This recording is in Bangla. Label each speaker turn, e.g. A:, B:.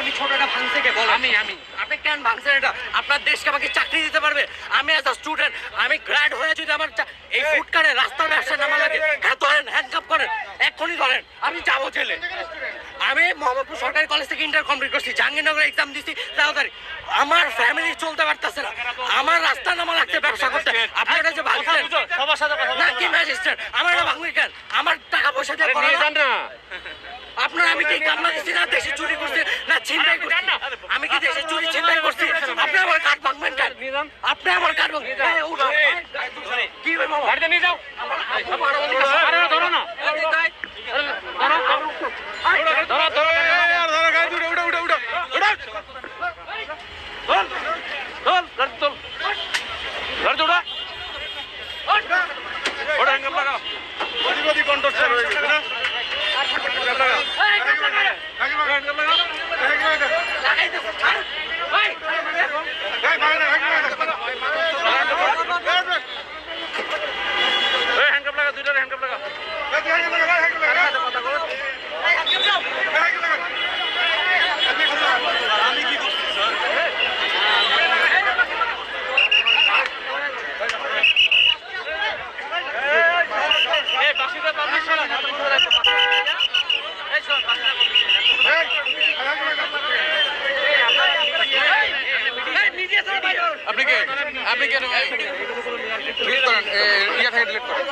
A: আমি ছোটটা ভাঙছে কে বল।
B: আমি আমি।
A: আপনি কেন ভাঙছেন এটা? আপনার দেশকে আমাকে চাকরি দিতে পারবে? আমি এজ আ স্টুডেন্ট আমি গ্র্যাড হয়ে যদি আমার এই ফুটকারে রাস্তার ব্যবসা নামা লাগে হ্যাঁ ধরেন হ্যান্ডকাপ করেন এক্ষুনি ধরেন আমি যাব জেলে। আমি মোহাম্মদপুর সরকারি কলেজ থেকে ইন্টার কমপ্লিট করছি জাহাঙ্গীরনগর এক্সাম দিছি তাড়াতাড়ি আমার ফ্যামিলি চলতে পারতেছে না। আমার রাস্তা নামা লাগছে ব্যবসা করতে। আপনারা যে ভাঙছেন
B: সবার সাথে কথা
A: না কি ম্যাজিস্ট্রেট আমার এটা ভাঙবে কেন? আমার টাকা পয়সা দিয়ে না? আপনার আমি কি দিচ্ছি না দেশে চুরি করছি না ছিনতাই করছি আমি কি দেশে চুরি ছিনতাই করছি আপনি আমার কাঠ ভাঙবেন কেন আপনি আমার কাঠ ভাঙবেন কি হবে বাবা
B: গাড়িতে নিয়ে যাও আরে
A: লাগাইতেছে ছাড়। এই,
B: এই হ্যাঙ্গার লাগা দুইটারে হ্যাঙ্গার লাগা
C: আমি কি করছি স্যার
B: এই বাসিটা পাবলিক ছাড়া এই শোন বাসিটা
D: আপনি কে আপনি কেন ডিলিট করেন ইয়া থেকে ডিলিট করেন